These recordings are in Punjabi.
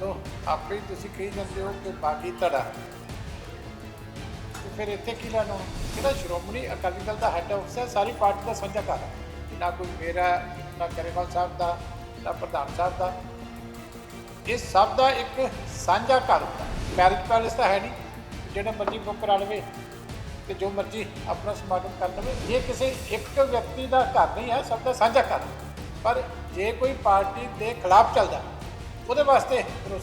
ਜਦੋਂ ਆਪੇ ਹੀ ਤੁਸੀਂ ਕਹੀ ਜਾਂਦੇ ਹੋ ਕਿ ਬਾਗੀ ਧੜਾ। ਤੇ ਫਿਰ ਇੱਥੇ ਕੀ ਲੈਣਾ? ਜਿਹੜਾ ਸ਼੍ਰੋਮਣੀ ਅਕਾਲੀ ਦਲ ਦਾ ਹੈੱਡ ਆਫਿਸ ਹੈ, ਸਾਰੀ ਪਾਰਟੀ ਦਾ ਸਾਂਝਾ ਘਰ ਹੈ। ਨਾ ਕੋਈ ਮੇਰਾ, ਨਾ ਕਰੇਵਾਲ ਸਾਹਿਬ ਦਾ, ਨਾ ਪ੍ਰਧਾਨ ਸਾਹਿਬ ਦਾ। ਇਹ ਸਭ ਦਾ ਇੱਕ ਸਾਂਝਾ ਘਰ ਹੁੰਦਾ ਮੈਰਿਜ ਪੈਲੇਸ ਤਾਂ ਹੈ ਨਹੀਂ। ਜਿਹੜਾ ਮਰਜ਼ੀ ਬੁੱਕ ਕਰਾ ਲਵੇ ਤੇ ਜੋ ਮਰਜ਼ੀ ਆਪਣਾ ਸਮਾਗਮ ਕਰ ਲਵੇ, ਇਹ ਕਿਸੇ ਇੱਕ ਵਿਅਕਤੀ ਦਾ ਘਰ ਨਹੀਂ ਹੈ, ਸਭ ਦਾ ਸਾਂਝਾ ਘਰ ਪਰ ਜੇ ਕੋਈ ਪਾਰਟੀ ਦੇ ਖਿਲਾਫ ਚੱਲਦਾ ਉਹਦੇ ਵਾਸਤੇ ਫਿਰ ਉਸ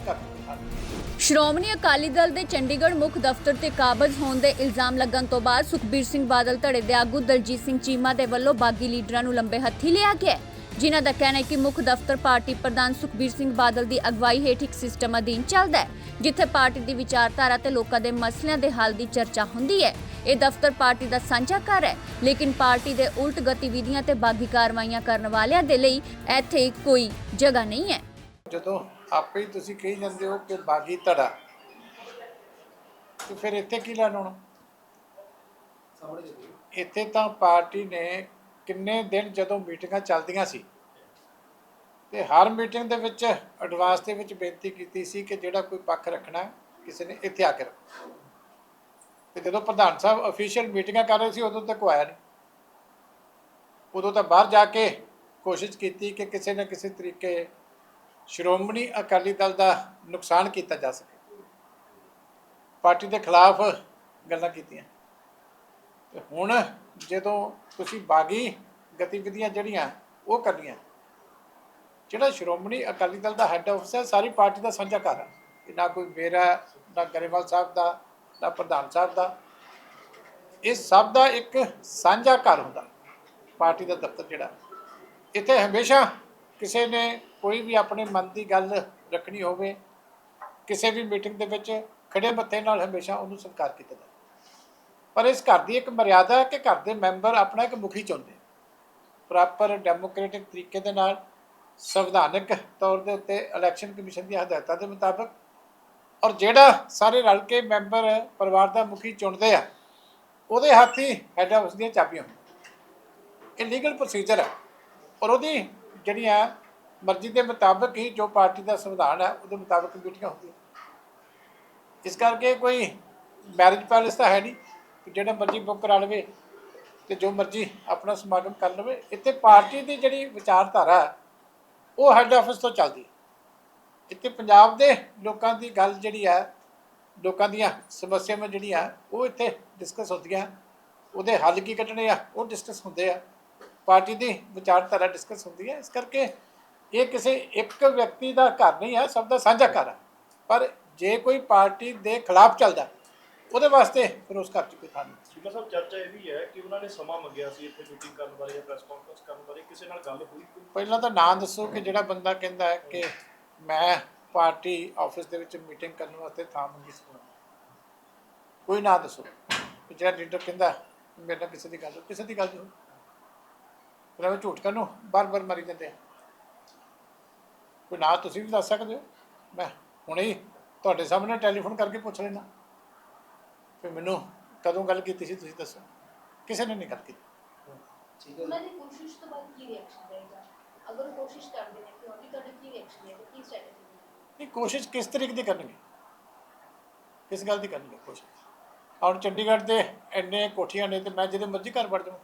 ਸ਼੍ਰੋਮਣੀ ਅਕਾਲੀ ਦਲ ਦੇ ਚੰਡੀਗੜ੍ਹ ਮੁੱਖ ਦਫ਼ਤਰ ਤੇ ਕਾਬਜ਼ ਹੋਣ ਦੇ ਇਲਜ਼ਾਮ ਲੱਗਣ ਤੋਂ ਬਾਅਦ ਸੁਖਬੀਰ ਸਿੰਘ ਬਾਦਲ ਧੜੇ ਦੇ ਆਗੂ ਦਲਜੀਤ ਸਿੰਘ ਚੀਮਾ ਦੇ ਵੱਲੋਂ ਬਾਗੀ ਲੀਡਰਾਂ ਨੂੰ ਲੰਬੇ ਹੱਥੀ ਲਿਆ ਗਿਆ ਜਿਨ੍ਹਾਂ ਦਾ ਕਹਿਣਾ ਹੈ ਕਿ ਮੁੱਖ ਦਫ਼ਤਰ ਪਾਰਟੀ ਪ੍ਰਧਾਨ ਸੁਖਬੀਰ ਸਿੰਘ ਬਾਦਲ ਦੀ ਅਗਵਾਈ ਹੇਠ ਇੱਕ ਸਿਸਟਮ ਅਧੀਨ ਚੱਲਦਾ ਹੈ, ਜਿੱਥੇ ਪਾਰਟੀ ਦੀ ਵਿਚਾਰਧਾਰਾ ਤੇ ਲੋਕਾਂ ਦੇ ਮਸਲਿਆਂ ਦੇ ਹੱਲ ਦੀ ਚਰਚਾ ਹੁੰਦੀ ਹੈ। ਇਹ ਦਫ਼ਤਰ ਪਾਰਟੀ ਦਾ ਸਾਂਝਾ ਘਰ ਹੈ, ਲੇਕਿਨ ਪਾਰਟੀ ਦੇ ਉਲਟ ਗਤੀਵਿਧੀਆਂ ਤੇ ਬਾਗੀ ਕਾਰਵਾਈਆਂ ਕਰਨ ਵਾਲਿਆਂ ਦੇ ਲਈ ਇੱਥੇ ਕੋਈ ਜਗ੍ਹਾ ਨਹੀਂ ਹੈ। ਜਦੋਂ ਆਪੇ ਹੀ ਤੁਸੀਂ ਕਹੀ ਜਾਂਦੇ ਹੋ ਕਿ ਬਾਗੀ ਧੜਾ, ਤੇ ਫਿਰ ਇੱਥੇ ਕੀ ਲੈਣਾ ਹੁਣ ਇੱਥੇ ਤਾਂ ਪਾਰਟੀ ਨੇ ਕਿੰਨੇ ਦਿਨ ਜਦੋਂ ਮੀਟਿੰਗਾਂ ਚੱਲਦੀਆਂ ਸੀ, ਤੇ ਹਰ ਮੀਟਿੰਗ ਦੇ ਵਿੱਚ ਐਡਵਾਂਸ ਦੇ ਵਿੱਚ ਬੇਨਤੀ ਕੀਤੀ ਸੀ ਕਿ ਜਿਹੜਾ ਕੋਈ ਪੱਖ ਰੱਖਣਾ ਕਿਸੇ ਨੇ ਇੱਥੇ ਆ ਕੇ ਰੱਖੋ ਤੇ ਜਦੋਂ ਪ੍ਰਧਾਨ ਸਾਹਿਬ ਅਫੀਸ਼ੀਅਲ ਮੀਟਿੰਗਾਂ ਕਰ ਰਹੇ ਸੀ, ਉਦੋਂ ਤੱਕ ਉਹ ਆਇਆ ਨਹੀਂ। ਉਦੋਂ ਤਾਂ ਬਾਹਰ ਜਾ ਕੇ ਕੋਸ਼ਿਸ਼ ਕੀਤੀ ਕਿ ਕਿਸੇ ਨਾ ਕਿਸੇ ਤਰੀਕੇ ਸ਼੍ਰੋਮਣੀ ਅਕਾਲੀ ਦਲ ਦਾ ਨੁਕਸਾਨ ਕੀਤਾ ਜਾ ਸਕੇ। ਪਾਰਟੀ ਦੇ ਖਿਲਾਫ ਗੱਲਾਂ ਕੀਤੀਆਂ। ਤੇ ਹੁਣ ਜਦੋਂ ਤੁਸੀਂ ਬਾਗੀ ਗਤੀਵਿਧੀਆਂ ਜਿਹੜੀਆਂ ਉਹ ਕਰਨੀਆਂ, ਜਿਹੜਾ ਸ਼੍ਰੋਮਣੀ ਅਕਾਲੀ ਦਲ ਦਾ ਹੈੱਡ ਆਫਿਸ ਹੈ, ਸਾਰੀ ਪਾਰਟੀ ਦਾ ਸਾਂਝਾ ਘਰ ਹੈ। ਨਾ ਕੋਈ ਮੇਰਾ, ਨਾ ਗਰੇਵਾਲ ਸਾਹਿਬ ਦਾ, ਨਾ ਪ੍ਰਧਾਨ ਸਾਹਿਬ ਦਾ। ਇਹ ਸਭ ਦਾ ਇੱਕ ਸਾਂਝਾ ਘਰ ਹੁੰਦਾ, ਪਾਰਟੀ ਦਾ ਦਫ਼ਤਰ ਜਿਹੜਾ। ਇੱਥੇ ਹਮੇਸ਼ਾ ਕਿਸੇ ਨੇ ਕੋਈ ਵੀ ਆਪਣੇ ਮਨ ਦੀ ਗੱਲ ਰੱਖਣੀ ਹੋਵੇ, ਕਿਸੇ ਵੀ ਮੀਟਿੰਗ ਦੇ ਵਿੱਚ ਖੜੇ ਮੱਥੇ ਨਾਲ ਹਮੇਸ਼ਾ ਉਹਨੂੰ ਸਤਿਕਾਰ ਕੀਤਾ ਜਾਂਦਾ ਪਰ ਇਸ ਘਰ ਦੀ ਇੱਕ ਮਰਿਆਦਾ ਹੈ ਕਿ ਘਰ ਦੇ ਮੈਂਬਰ ਆਪਣਾ ਇੱਕ ਮੁਖੀ ਚੁਣਦੇ ਪ੍ਰੋਪਰ ਡੈਮੋਕ੍ਰੈਟਿਕ ਤਰੀਕੇ ਦੇ ਨਾਲ, ਸੰਵਿਧਾਨਕ ਤੌਰ ਦੇ ਉੱਤੇ ਇਲੈਕਸ਼ਨ ਕਮਿਸ਼ਨ ਦੀਆਂ ਹਦਾਇਤਾਂ ਦੇ ਮੁਤਾਬਕ, ਔਰ ਜਿਹੜਾ ਸਾਰੇ ਰਲ ਕੇ ਮੈਂਬਰ ਪਰਿਵਾਰ ਦਾ ਮੁਖੀ ਚੁਣਦੇ ਆ, ਉਹਦੇ ਹੱਥ ਹੀ ਹੈੱਡ ਆਫਿਸ ਦੀਆਂ ਚਾਬੀਆਂ ਇਹ ਲੀਗਲ ਪ੍ਰੋਸੀਜਰ ਹੈ। ਔਰ ਉਹਦੀ ਜਿਹੜੀਆਂ ਮਰਜ਼ੀ ਦੇ ਮੁਤਾਬਕ ਹੀ ਜੋ ਪਾਰਟੀ ਦਾ ਸੰਵਿਧਾਨ ਹੈ, ਉਹਦੇ ਮੁਤਾਬਕ ਮੀਟਿੰਗਾਂ ਹੁੰਦੀਆਂ। ਇਸ ਕਰਕੇ ਕੋਈ ਮੈਰਿਜ ਪੈਲੇਸ ਤਾਂ ਹੈ ਨਹੀਂ ਕਿ ਜਿਹੜਾ ਮਰਜ਼ੀ ਬੁੱਕ ਕਰਾ ਲਵੇ ਤੇ ਜੋ ਮਰਜ਼ੀ ਆਪਣਾ ਸਮਾਗਮ ਕਰ ਲਵੇ। ਇੱਥੇ ਪਾਰਟੀ ਦੀ ਜਿਹੜੀ ਵਿਚਾਰਧਾਰਾ ਉਹ ਹੈੱਡ ਆਫਿਸ ਤੋਂ ਚੱਲਦੀ ਇੱਥੇ ਪੰਜਾਬ ਦੇ ਲੋਕਾਂ ਦੀ ਗੱਲ ਜਿਹੜੀ ਹੈ, ਲੋਕਾਂ ਦੀਆਂ ਸਮੱਸਿਆਵਾਂ ਜਿਹੜੀਆਂ, ਉਹ ਇੱਥੇ ਡਿਸਕਸ ਹੁੰਦੀਆਂ। ਉਹਦੇ ਹੱਲ ਕੀ ਕੱਢਣੇ ਆ, ਉਹ ਡਿਸਕਸ ਹੁੰਦੇ ਆ। ਪਾਰਟੀ ਦੀ ਵਿਚਾਰਧਾਰਾ ਡਿਸਕਸ ਹੁੰਦੀ ਹੈ। ਇਸ ਕਰਕੇ ਇਹ ਕਿਸੇ ਇੱਕ ਵਿਅਕਤੀ ਦਾ ਘਰ ਨਹੀਂ ਹੈ ਸਭ ਦਾ ਸਾਂਝਾ ਘਰ ਹੈ। ਪਰ ਜੇ ਕੋਈ ਪਾਰਟੀ ਦੇ ਖਿਲਾਫ ਚੱਲਦਾ ਉਹਦੇ ਵਾਸਤੇ ਫਿਰ ਉਸ ਘਰ 'ਚ ਕੋਈ ਥਾਂ ਨਹੀਂ। ਸਪੀਕਰ ਸਾਹਿਬ ਚਰਚਾ ਇਹ ਵੀ ਹੈ ਕਿ ਉਹਨਾਂ ਨੇ ਸਮਾਂ ਮੰਗਿਆ ਸੀ ਇੱਥੇ ਮੀਟਿੰਗ ਕਰਨ ਬਾਰੇ ਜਾਂ ਪ੍ਰੈਸ ਕਾਨਫਰੰਸ ਕਰਨ ਬਾਰੇ। ਕਿਸੇ ਨਾਲ ਗੱਲ ਹੋਈ ਪਹਿਲਾਂ ਤਾਂ ਨਾਂ ਦੱਸੋ ਕਿ ਜਿਹੜਾ ਬੰਦਾ ਕਹਿੰਦਾ ਹੈ ਕਿ ਮੈਂ ਪਾਰਟੀ ਆਫਿਸ ਦੇ ਵਿੱਚ ਮੀਟਿੰਗ ਕਰਨ ਵਾਸਤੇ ਥਾਂ ਮੰਗੀ ਸੀ। ਕੋਈ ਨਾਂ ਦੱਸੋ ਜਿਹੜਾ ਲੀਡਰ ਕਹਿੰਦਾ ਮੇਰੇ ਨਾਲ ਕਿਸੇ ਦੀ ਗੱਲ ਕਿਸੇ ਦੀ ਗੱਲ ਨਹੀਂ ਫਿਰ ਐਵੇਂ ਝੂਠ ਕਰਨ ਨੂੰ ਬਾਰ-ਬਾਰ ਮਾਰੀ ਜਾਂਦੇ ਆ। ਕੋਈ ਨਾਂ ਤੁਸੀਂ ਵੀ ਦੱਸ ਸਕਦੇ ਹੋ। ਮੈਂ ਹੁਣੇ ਹੀ ਤੁਹਾਡੇ ਸਾਹਮਣੇ ਟੈਲੀਫੋਨ ਕਰਕੇ ਪੁੱਛ ਲੈਣਾ ਫਿਰ ਮੈਨੂੰ ਕਦੋਂ ਗੱਲ ਕੀਤੀ ਸੀ ਤੁਸੀਂ ਦੱਸੋ। ਕਿਸੇ ਨੇ ਨਹੀਂ ਗੱਲ ਕੀਤੀ। ਉਹਨਾਂ ਦੀ ਕੋਸ਼ਿਸ਼ ਤੋਂ ਬਾਅਦ ਕੀ ਰਿਐਕਸ਼ਨ ਰਹੇਗਾ ਅਗਰ ਕੋਸ਼ਿਸ਼ ਕਰਦੇ ਨੇ ਕਿ ਉਹਦੀ ਤੁਹਾਡੀ ਕੀ ਰਿਐਕਸ਼ਨ ਰਹੇਗਾ ਕੀ ਸਟ੍ਰੈਟਜੀ ਇਹ ਕੋਸ਼ਿਸ਼ ਕਿਸ ਤਰੀਕੇ ਦੀ ਕਰਨਗੇ? ਕਿਸ ਗੱਲ ਦੀ ਕਰਨਗੇ ਕੋਸ਼ਿਸ਼? ਹੁਣ ਚੰਡੀਗੜ੍ਹ ਦੇ ਇੰਨੇ ਕੋਠੀਆਂ ਨੇ ਤੇ ਮੈਂ ਜਿਹਦੇ ਮਰਜ਼ੀ ਘਰ ਵੜ ਜਾਵਾਂ।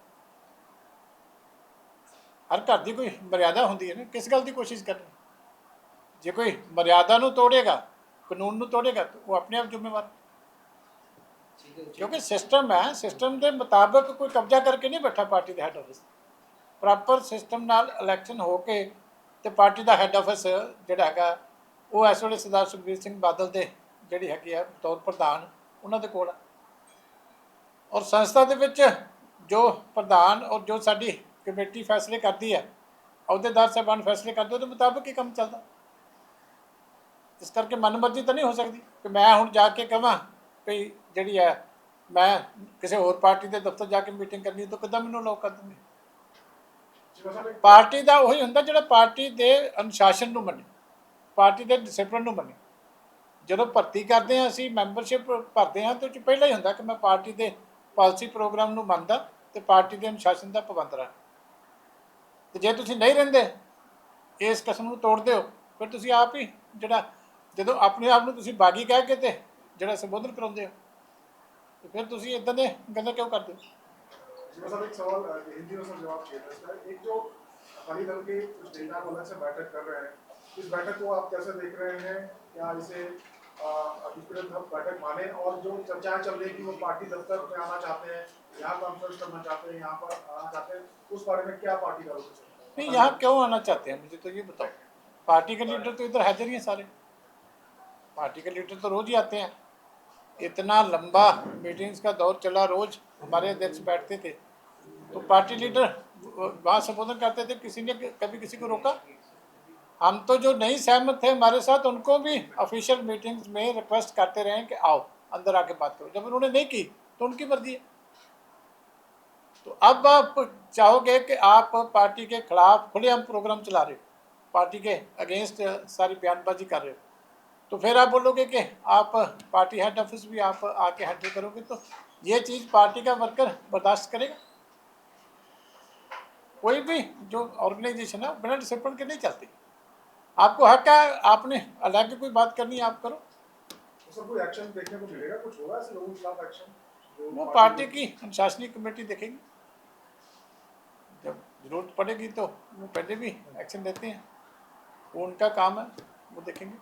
ਹਰ ਘਰ ਦੀ ਕੋਈ ਮਰਿਆਦਾ ਹੁੰਦੀ ਹੈ ਨਾ, ਕਿਸ ਗੱਲ ਦੀ ਕੋਸ਼ਿਸ਼ ਕਰਨੀ? ਜੇ ਕੋਈ ਮਰਿਆਦਾ ਨੂੰ ਤੋੜੇਗਾ, ਕਾਨੂੰਨ ਨੂੰ ਤੋੜੇਗਾ, ਤਾਂ ਉਹ ਆਪਣੇ ਆਪ ਜ਼ਿੰਮੇਵਾਰ ਕਿਉਂਕਿ ਸਿਸਟਮ ਹੈ ਸਿਸਟਮ ਦੇ ਮੁਤਾਬਕ ਕੋਈ ਕਬਜ਼ਾ ਕਰਕੇ ਨਹੀਂ ਬੈਠਾ ਪਾਰਟੀ ਦੇ ਹੈੱਡ ਆਫਿਸ ਪ੍ਰੋਪਰ ਸਿਸਟਮ ਨਾਲ ਇਲੈਕਸ਼ਨ ਹੋ ਕੇ ਤੇ ਪਾਰਟੀ ਦਾ ਹੈੱਡ ਆਫਿਸ ਜਿਹੜਾ ਹੈਗਾ, ਉਹ ਇਸ ਵੇਲੇ ਸਰਦਾਰ ਸੁਖਬੀਰ ਸਿੰਘ ਬਾਦਲ ਦੇ ਜਿਹੜੀ ਹੈਗੀ ਆ ਤੌਰ ਪ੍ਰਧਾਨ, ਉਹਨਾਂ ਦੇ ਕੋਲ ਆ। ਔਰ ਸੰਸਥਾ ਦੇ ਵਿੱਚ ਜੋ ਪ੍ਰਧਾਨ ਔਰ ਜੋ ਸਾਡੀ ਕਮੇਟੀ ਫੈਸਲੇ ਕਰਦੀ ਹੈ, ਅਹੁਦੇਦਾਰ ਸਾਹਿਬਾਨ ਫੈਸਲੇ ਕਰਦੇ, ਉਹਦੇ ਮੁਤਾਬਕ ਹੀ ਕੰਮ ਚੱਲਦਾ। ਇਸ ਕਰਕੇ ਮਨਮਰਜ਼ੀ ਤਾਂ ਨਹੀਂ ਹੋ ਸਕਦੀ ਕਿ ਮੈਂ ਹੁਣ ਜਾ ਕੇ ਕਹਾਂ ਵੀ ਜਿਹੜੀ ਹੈ, ਮੈਂ ਕਿਸੇ ਹੋਰ ਪਾਰਟੀ ਦੇ ਦਫ਼ਤਰ ਜਾ ਕੇ ਮੀਟਿੰਗ ਕਰਨੀ ਤਾਂ ਕਿੱਦਾਂ ਮੈਨੂੰ ਲੋਕ ਕਰ ਦਿੰਦੇ ਪਾਰਟੀ ਦਾ ਉਹੀ ਹੁੰਦਾ ਜਿਹੜਾ ਪਾਰਟੀ ਦੇ ਅਨੁਸ਼ਾਸਨ ਨੂੰ ਮੰਨੇ, ਪਾਰਟੀ ਦੇ ਡਿਸਪਲਿਨ ਨੂੰ ਮੰਨੇ। ਜਦੋਂ ਭਰਤੀ ਕਰਦੇ ਹਾਂ ਅਸੀਂ ਮੈਂਬਰਸ਼ਿਪ ਭਰਦੇ ਹਾਂ, ਤੇ ਉਹ 'ਚ ਪਹਿਲਾਂ ਹੀ ਹੁੰਦਾ ਕਿ ਮੈਂ ਪਾਰਟੀ ਦੇ ਪਾਲਿਸੀ ਪ੍ਰੋਗਰਾਮ ਨੂੰ ਮੰਨਦਾ ਤੇ ਪਾਰਟੀ ਦੇ ਅਨੁਸ਼ਾਸਨ ਦਾ ਪਾਬੰਦ ਰਹਾਂ। ਤੇ ਜੇ ਤੁਸੀਂ ਨਹੀਂ ਰਹਿੰਦੇ ਇਸ ਕਸਮ ਨੂੰ ਤੋੜਦੇ ਹੋ ਫਿਰ ਤੁਸੀਂ ਆਪ ਹੀ ਜਿਹੜਾ ਜਦੋਂ ਆਪਣੇ ਆਪ ਨੂੰ ਤੁਸੀਂ ਬਾਗੀ ਕਹਿ ਕੇ ਤੇ ਜਿਹੜਾ ਸੰਬੋਧਨ ਕਰਾਉਂਦੇ ਹੋ ਤੇ ਫਿਰ ਤੁਸੀਂ ਇਦਾਂ ਦੇ ਗੱਲਾਂ ਕਿਉਂ ਕਰਦੇ ਹੋ मेरा साहब एक सवाल अ, हिंदी में सर जवाब चाहिए था इसका एक जो अकाली दल के कुछ नेता वो अलग से बैठक कर रहे हैं इस बैठक को आप कैसे देख रहे हैं क्या इसे अ, अधिकृत बैठक माने और जो चर्चाएँ चल रही वो पार्टी दफ्तर आना चाहते हैं, यहाँ कॉन्फ्रेंस करना चाहते हैं, यहाँ पर आना चाहते हैं, उस बारे में क्या पार्टी का नहीं, यहाँ क्यों आना चाहते हैं? मुझे तो ये बताओ। पार्टी के लीडर तो इधर हाजिर ही हैं सारे। पार्टी के लीडर तो रोज ही आते हैं। इतना लंबा मीटिंग्स का दौर चला रोज, हमारे अध्यक्ष बैठते थे। तो पार्टी लीडर, वहाँ संबोधन करते थे, किसी ने कभी किसी को रोका? हम तो जो नहीं सहमत थे हमारे साथ, उनको भी ऑफिशियल मीटिंग्स में रिक्वेस्ट करते रहे कि आओ, अंदर आके बात करो। जब उन्होंने नहीं की तो उनकी मर्ज़ी है। तो अब आप चाहोगे कि आप पार्टी के खिलाफ खुलेआम प्रोग्राम चला रहे हो, पार्टी के अगेंस्ट सारी बयानबाजी कर रहे हो तो फिर आप बोलोगे कि आप पार्टी हेड ऑफ़िस भी आप आके हैंडल करोगे तो ये चीज़ पार्टी का वर्कर बर्दाश्त करेगा। कोई भी जो ऑर्गेनाइजेशन है, बिना डिसिप्लिन के नहीं चलती। आपको हक है आपने अलग कोई बात करनी है आप करो। तो सर कोई एक्शन देखने को मिलेगा? कुछ होगा ऐसे लोगों के खिलाफ एक्शन जो वो पार्टी की अनुशासनिक कमेटी देखेगी। जब ज़रूरत पड़ेगी तो वो पहले भी एक्शन लेते हैं। वो उनका काम है वो देखेंगे।